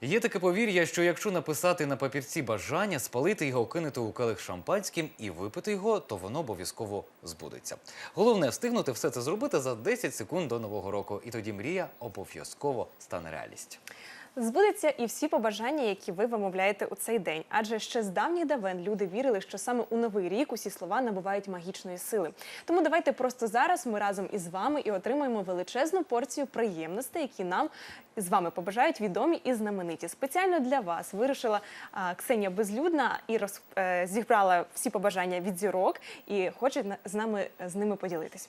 Є таке повір'я, що якщо написати на папірці бажання, спалити його, кинути у келих шампанським і випити його, то воно обов'язково збудеться. Головне встигнути все це зробити за 10 секунд до нового року, і тоді мрія обов'язково стане реальністю. Збудеться і всі побажання, які ви вимовляєте у цей день. Адже ще з давніх давен люди вірили, що саме у новий рік усі слова набувають магічної сили. Тому давайте просто зараз ми разом із вами і отримаємо величезну порцію приємностей, які нам з вами побажають відомі і знамениті. Спеціально для вас вирішила а, Ксенія Безлюдна і роз, е, зібрала всі побажання від зірок і хоче з нами з ними поділитись.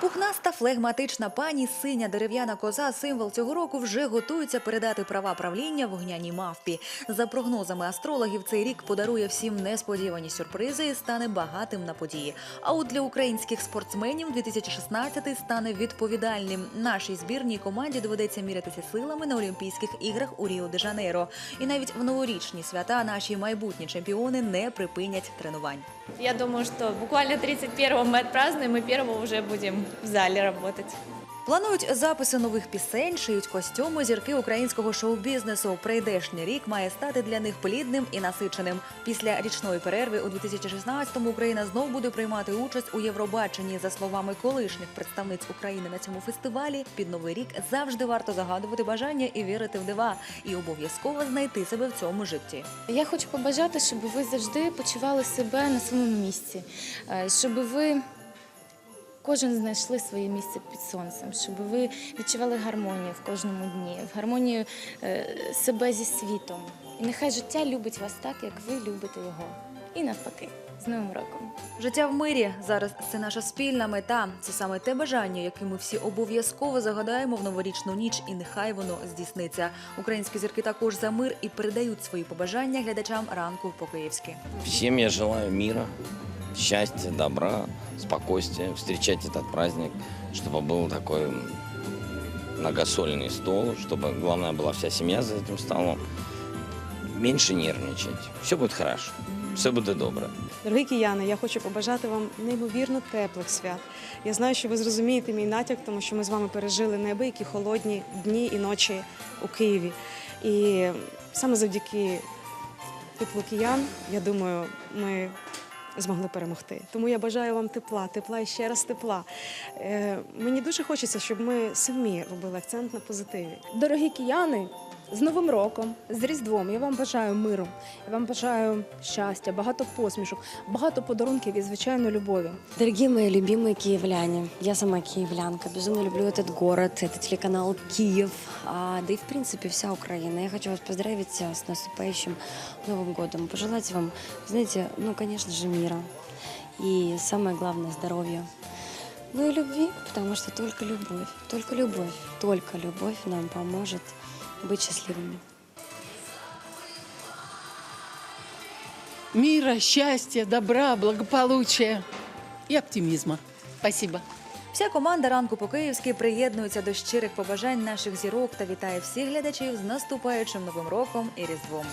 Пухнаста флегматична пані, синя дерев'яна коза, символ цього року, вже готується передати права правління вогняній мавпі. За прогнозами астрологів, цей рік подарує всім несподівані сюрпризи і стане багатим на події. А от для українських спортсменів 2016 стане відповідальним. Нашій збірній команді доведеться мірятися силами на Олімпійських іграх у Ріо де Жанейро. І навіть в новорічні свята наші майбутні чемпіони не припинять тренувань. Я думаю, что буквально 31-го мы отпразднуем, и 1 уже будем в зале работать. Планують записи нових пісень, шиють костюми зірки українського шоу-бізнесу. Прийдешній рік має стати для них плідним і насиченим. Після річної перерви у 2016-му Україна знов буде приймати участь у Євробаченні. За словами колишніх представниць України на цьому фестивалі, під новий рік завжди варто загадувати бажання і вірити в дива, і обов'язково знайти себе в цьому житті. Я хочу побажати, щоб ви завжди почували себе на своєму місці, е, щоб ви кожен знайшли своє місце під сонцем, щоб ви відчували гармонію в кожному дні, в гармонію е, себе зі світом. І нехай життя любить вас так, як ви любите його. І навпаки, з Новим роком. Життя в мирі зараз це наша спільна мета. Це саме те бажання, яке ми всі обов'язково загадаємо в новорічну ніч, і нехай воно здійсниться. Українські зірки також за мир і передають свої побажання глядачам ранку по-київськи. Всем я желаю мира, счастья, добра, спокойствия, встречать этот праздник, чтобы был такой м, многосольный стол, чтобы, главное, была вся семья за этим столом. Меньше нервничать. Все будет хорошо. Все буде добре. Дорогі кияни, я хочу побажати вам неймовірно теплих свят. Я знаю, що ви зрозумієте мій натяк, тому що ми з вами пережили неабиякі холодні дні і ночі у Києві. І саме завдяки теплу киян, я думаю, ми змогли перемогти. Тому я бажаю вам тепла, тепла і ще раз тепла. Е, мені дуже хочеться, щоб ми самі робили акцент на позитиві. Дорогі кияни, з Новим роком, з Різдвом. Я вам бажаю миру, я вам бажаю щастя, багато посмішок, багато подарунків і звичайно любові. Дорогие мои любимые киевляне, я сама киевлянка, безумно люблю этот город, это телеканал Киев, а, да и в принципе вся Украина. Я хочу вас поздравить э, с наступающим Новым годом, пожелать вам, знаете, ну, конечно же, мира и самое главное здоровья. Ну и любви, потому что только любовь, только любовь, только любовь нам поможет быть счастливыми. мира, счастья, добра, благополучия и оптимизма. Спасибо. Вся команда ранку по-київськи приєднується до щирих побажань наших зірок та вітає всіх глядачів з наступаючим новим роком і різдвом.